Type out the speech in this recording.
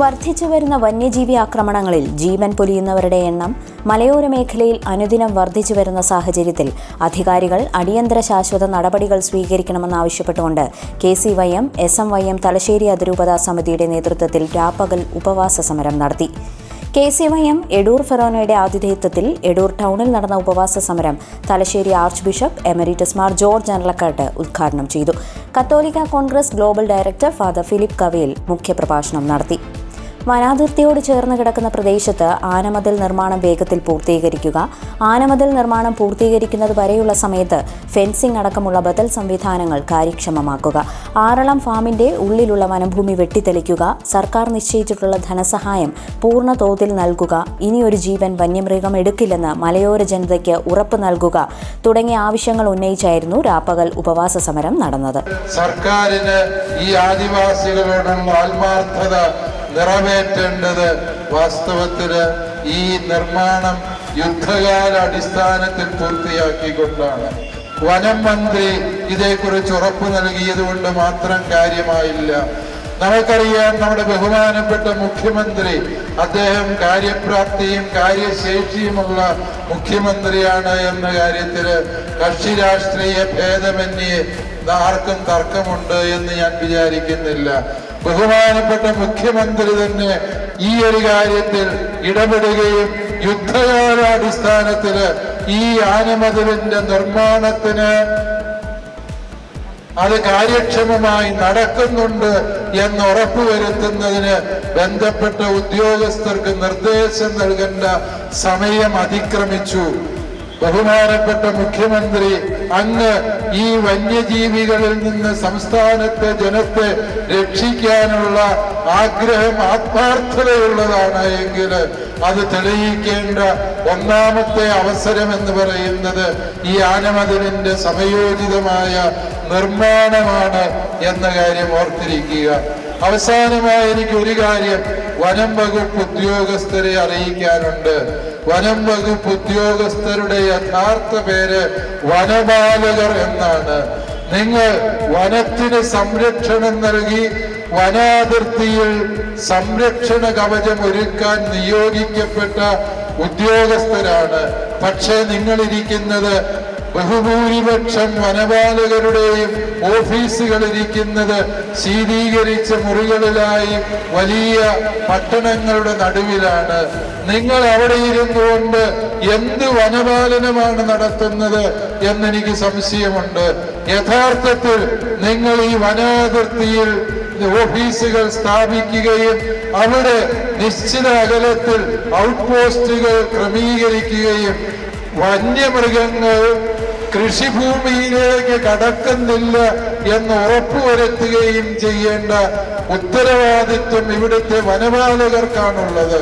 വർദ്ധിച്ചു വരുന്ന വന്യജീവി ആക്രമണങ്ങളിൽ ജീവൻ പൊലിയുന്നവരുടെ എണ്ണം മലയോര മേഖലയിൽ അനുദിനം വർദ്ധിച്ചു വരുന്ന സാഹചര്യത്തിൽ അധികാരികൾ അടിയന്തര ശാശ്വത നടപടികൾ സ്വീകരിക്കണമെന്നാവശ്യപ്പെട്ടുകൊണ്ട് K C Y M S M Y M Thalassery അതിരൂപതാ സമിതിയുടെ നേതൃത്വത്തിൽ രാപ്പകൽ ഉപവാസ സമരം നടത്തി. K C Y M Edoor ഫെറോനയുടെ ആതിഥേയത്വത്തിൽ എഡൂർ ടൗണിൽ നടന്ന ഉപവാസ സമരം Thalassery archbishop emeritus Mar George Analakkattu ഉദ്ഘാടനം ചെയ്തു. Catholic Congress global director father Philip Kavayil മുഖ്യപ്രഭാഷണം നടത്തി. വനാതിർത്തിയോട് ചേർന്ന് കിടക്കുന്ന പ്രദേശത്ത് ആനമതിൽ നിർമ്മാണം വേഗത്തിൽ പൂർത്തീകരിക്കുക. ആനമതിൽ നിർമ്മാണം പൂർത്തീകരിക്കുന്നത് വരെയുള്ള സമയത്ത് ഫെൻസിംഗ് അടക്കമുള്ള ബദൽ സംവിധാനങ്ങൾ കാര്യക്ഷമമാക്കുക. ആറളം ഫാമിന്റെ ഉള്ളിലുള്ള വനഭൂമി വെട്ടിത്തെളിക്കുക. സർക്കാർ നിശ്ചയിച്ചിട്ടുള്ള ധനസഹായം പൂർണ തോതിൽ നൽകുക. ഇനിയൊരു ജീവൻ വന്യമൃഗം എടുക്കില്ലെന്ന് മലയോര ജനതയ്ക്ക് ഉറപ്പ് നൽകുക തുടങ്ങിയ ആവശ്യങ്ങൾ ഉന്നയിച്ചായിരുന്നു രാപ്പകൽ ഉപവാസ സമരം നടന്നത്. സർക്കാരിന് ഈ ആദിവാസികളോടുള്ള ആത്മാർത്ഥത നിറവേറ്റേണ്ടത് വാസ്തവത്തിൽ ഈ നിർമ്മാണം യുദ്ധകാല അടിസ്ഥാനത്തിൽ പൂർത്തിയാക്കിക്കൊണ്ടാണ്. വനം മന്ത്രി ഇതേക്കുറിച്ച് ഉറപ്പ് നൽകിയത് കൊണ്ട് മാത്രം കാര്യമായില്ല. നമുക്കറിയാം നമ്മുടെ ബഹുമാനപ്പെട്ട മുഖ്യമന്ത്രി അദ്ദേഹം കാര്യപ്രാപ്തിയും കാര്യശേഷിയുമുള്ള മുഖ്യമന്ത്രിയാണ് എന്ന കാര്യത്തിൽ കക്ഷി രാഷ്ട്രീയ ഭേദമന്യേ ആർക്കും തർക്കമുണ്ട് എന്ന് ഞാൻ വിചാരിക്കുന്നില്ല. ബഹുമാനപ്പെട്ട മുഖ്യമന്ത്രി തന്നെ ഈ ഒരു കാര്യത്തിൽ ഇടപെടുകയും യുദ്ധകാലാടിസ്ഥാനത്തിൽ ഈ ആനമതിലിന്റെ നിർമ്മാണത്തിന് അത് കാര്യക്ഷമമായി നടക്കുന്നുണ്ട് എന്ന് ഉറപ്പുവരുത്തുന്നതിന് ബന്ധപ്പെട്ട ഉദ്യോഗസ്ഥർക്ക് നിർദ്ദേശം നൽകേണ്ട സമയം അതിക്രമിച്ചു. ബഹുമാനപ്പെട്ട മുഖ്യമന്ത്രി അങ്ങ് ഈ വന്യജീവികളിൽ നിന്ന് സംസ്ഥാനത്തെ ജനത്തെ രക്ഷിക്കാനുള്ള ആഗ്രഹം ആത്മാർത്ഥതയുള്ളതാണ് എങ്കിൽ അത് തെളിയിക്കേണ്ട ഒന്നാമത്തെ അവസരം എന്ന് പറയുന്നത് ഈ ആനമതിലിന്റെ സമയോചിതമായ നിർമ്മാണമാണ് എന്ന കാര്യം ഓർത്തിരിക്കുക. അവസാനമായി എനിക്ക് ഒരു കാര്യം വനം വകുപ്പ് ഉദ്യോഗസ്ഥരെ അറിയിക്കാനുണ്ട്. വനം വകുപ്പ് ഉദ്യോഗസ്ഥരുടെ യഥാർത്ഥ പേര് വനപാലകർ എന്നാണ്. നിങ്ങൾ വനത്തിന് സംരക്ഷണം നൽകി വനാതിർത്തിയിൽ സംരക്ഷണ കവചം ഒരുക്കാൻ നിയോഗിക്കപ്പെട്ട ഉദ്യോഗസ്ഥരാണ്. പക്ഷേ നിങ്ങൾ ഇരിക്കുന്നത് ബഹുഭൂരിപക്ഷം വനപാലകരുടെയും ഓഫീസുകൾ ഇരിക്കുന്നത് ശീതീകരിച്ച മുറികളിലായി വലിയ പട്ടണങ്ങളുടെ നടുവിലാണ്. നിങ്ങൾ അവിടെ ഇരുന്നുകൊണ്ട് എന്ത് വനപാലനമാണ് നടത്തുന്നത് എന്നെനിക്ക് സംശയമുണ്ട്. യഥാർത്ഥത്തിൽ നിങ്ങൾ ഈ വനാതിർത്തിയിൽ ഓഫീസുകൾ സ്ഥാപിക്കുകയും അവിടെ നിശ്ചിത അകലത്തിൽ ഔട്ട് പോസ്റ്റുകൾ ക്രമീകരിക്കുകയും വന്യമൃഗങ്ങൾ കൃഷിഭൂമിയിലേക്ക് കടക്കുന്നില്ല എന്ന് ഉറപ്പുവരുത്തുകയും ചെയ്യേണ്ട ഉത്തരവാദിത്വം ഇവിടുത്തെ വനപാലകർക്കാണുള്ളത്.